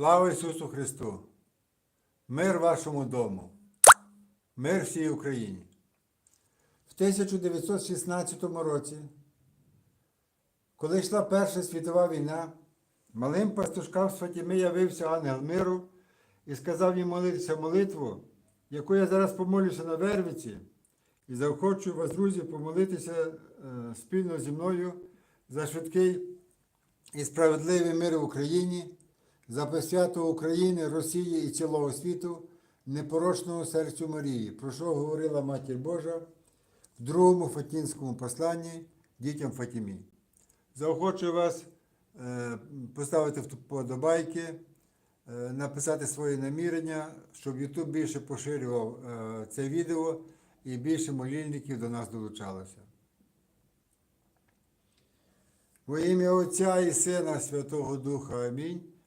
Слава Ісусу Христу! Мир вашому дому! Мир всій Україні! В 1916 році, коли йшла Перша світова війна, малим пастушкам з Фатіми явився ангел миру і сказав їм молитися молитву, яку я зараз помолюся на Вервиці, і заохочую вас, друзі, помолитися е, спільно зі мною за швидкий і справедливий мир в Україні, за посвяту України, Росії і цілого світу, непорочного серцю Марії, про що говорила Матір Божа в другому Фатінському посланні дітям Фатімі. Заохочую вас е, поставити вподобайки, е, написати свої намірення, щоб Ютуб більше поширював е, це відео і більше молільників до нас долучалося. Во ім'я Отця і Сина Святого Духа Амінь.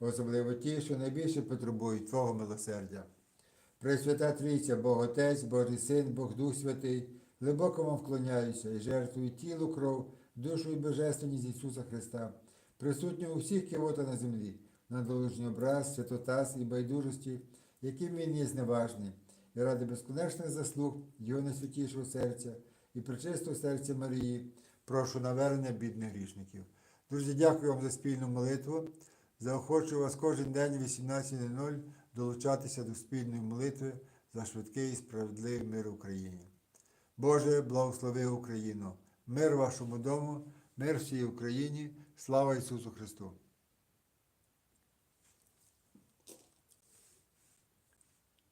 особливо ті, що найбільше потребують Твого милосердя. Пресвята Трійця, Бог Отець, Божий Син, Бог Дух Святий, глибоко вам вклоняюся і жертвую тіло, кров, душу і божественність Ісуса Христа, присутнього у всіх кивота на землі, на долужній образ, святотас і байдужості, яким він є зневажний, і ради безконечних заслуг Його найсвятішого серця і причистого серця Марії, прошу навернення бідних грішників. Друзі, дякую вам за спільну молитву. Заохочую вас кожен день в 18.00 долучатися до спільної молитви за швидкий і справедливий мир Україні. Боже, благослови Україну, мир вашому дому, мир всій Україні, слава Ісусу Христу!